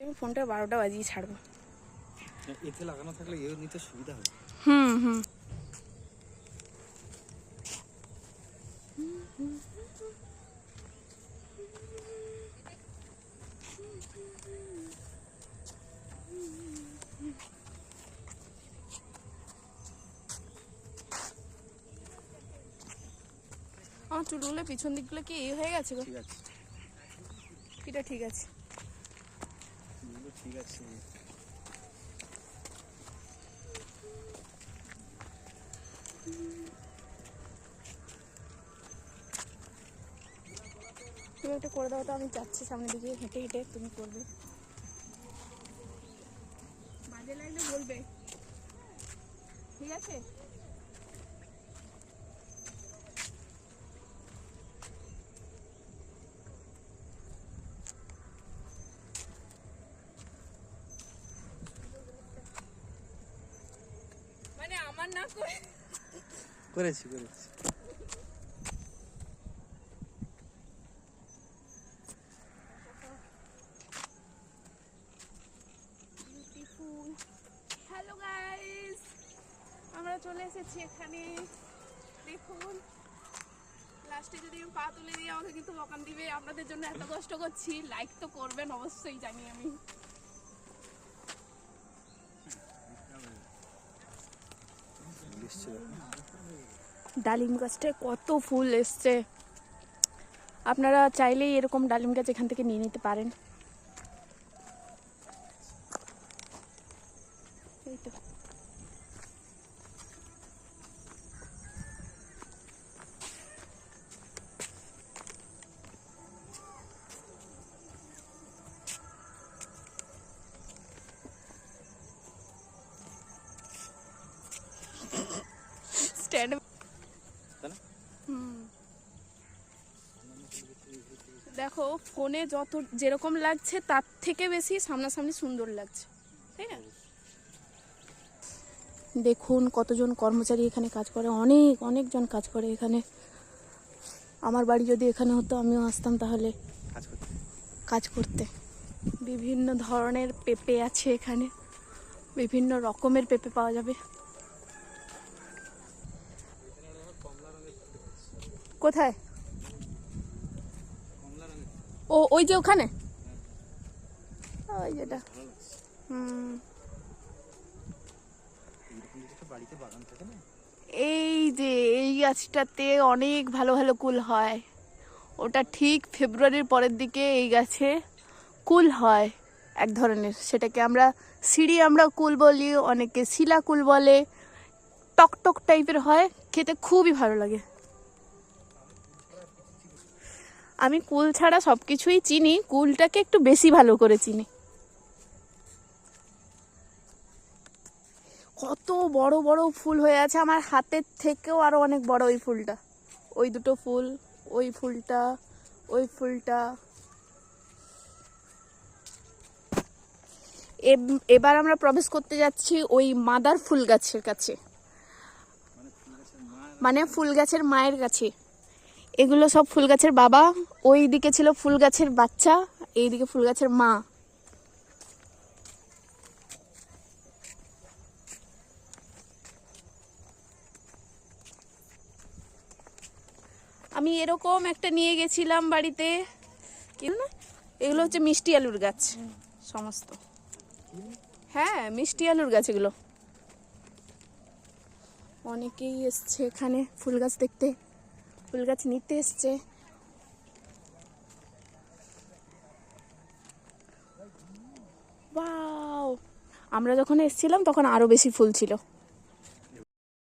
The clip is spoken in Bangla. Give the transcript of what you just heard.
আমি ফোনটা বারোটা বাজিয়ে ছাড়বো। এতে লাগানো থাকলে এও নিতে সুবিধা হবে। হুম হুম। আমার চুলগুলো পিছন দিকগুলো কি এই হয়ে গেছে গো? ঠিক আছে। এটা ঠিক আছে। ঠিক আছে। তুমি একটা করে দাও তো আমি যাচ্ছি সামনের দিকে হেঁটে হেঁটে তুমি করবে। বাজে লাগলে বলবে। ঠিক আছে? না করে। করেছি করেছি। হ্যালো গাইস আমরা চলে এসেছি এখানে। দেখুন লাস্টে যদি আমি পা তুলে দিয়ে আমাকে কিন্তু বকান দিবে। আপনাদের জন্য এত কষ্ট করছি। লাইক তো করবেন অবশ্যই জানি আমি। নিশ্চয় ডালিম গাছটায় কত ফুল এসছে। আপনারা চাইলেই এরকম ডালিম গাছ এখান থেকে নিয়ে নিতে পারেন। এই তো। স্ট্যান্ড দেখো ফোনে যত যেরকম লাগছে তার থেকে বেশি সামনাসামনি সুন্দর লাগছে। তাই না? দেখুন কতজন কর্মচারী এখানে কাজ করে। অনেক অনেকজন কাজ করে এখানে। আমার বাড়ি যদি এখানে হতো আমিও আসতাম তাহলে। কাজ করতে। বিভিন্ন ধরনের পেঁপে আছে এখানে। বিভিন্ন রকমের পেঁপে পাওয়া যাবে। কোথায়? ও, ওই যে ওখানে? ওই যেটা। এই যে, এই গাছটাতে অনেক ভালো ভালো কুল হয়। ওটা ঠিক ফেব্রুয়ারির পরের দিকে এই গাছে কুল হয়, এক ধরনের। সেটাকে আমরা সিঁড়ি আমরা কুল বলি, অনেকে শিলা কুল বলে টক টক টাইপের হয়, খেতে খুবই ভালো লাগে। আমি কুল ছাড়া সব কিছুই চিনি, কুলটাকে একটু বেশি ভালো করে চিনি। কত বড় বড় ফুল হয়ে আছে, আমার হাতের থেকেও আরও অনেক বড় ওই ফুলটা। ওই দুটো ফুল, ওই ফুলটা ওই ফুলটা। এব- এবার আমরা প্রবেশ করতে যাচ্ছি ওই মাদার ফুল গাছের কাছে। মানে ফুল গাছের মায়ের কাছে। এগুলো সব ফুল গাছের বাবা। ওই দিকে ছিল ফুল গাছের বাচ্চা, এইদিকে ফুল গাছের মা। আমি এরকম একটা নিয়ে গেছিলাম বাড়িতে। না? এগুলো হচ্ছে মিষ্টি আলুর গাছ। সমস্ত। হ্যাঁ মিষ্টি আলুর গাছ এগুলো। অনেকেই এসছে এখানে ফুল গাছ দেখতে। ফুল গাছ নিতে এসছে। আমরা যখন এসছিলাম তখন আরও বেশি ফুল ছিল।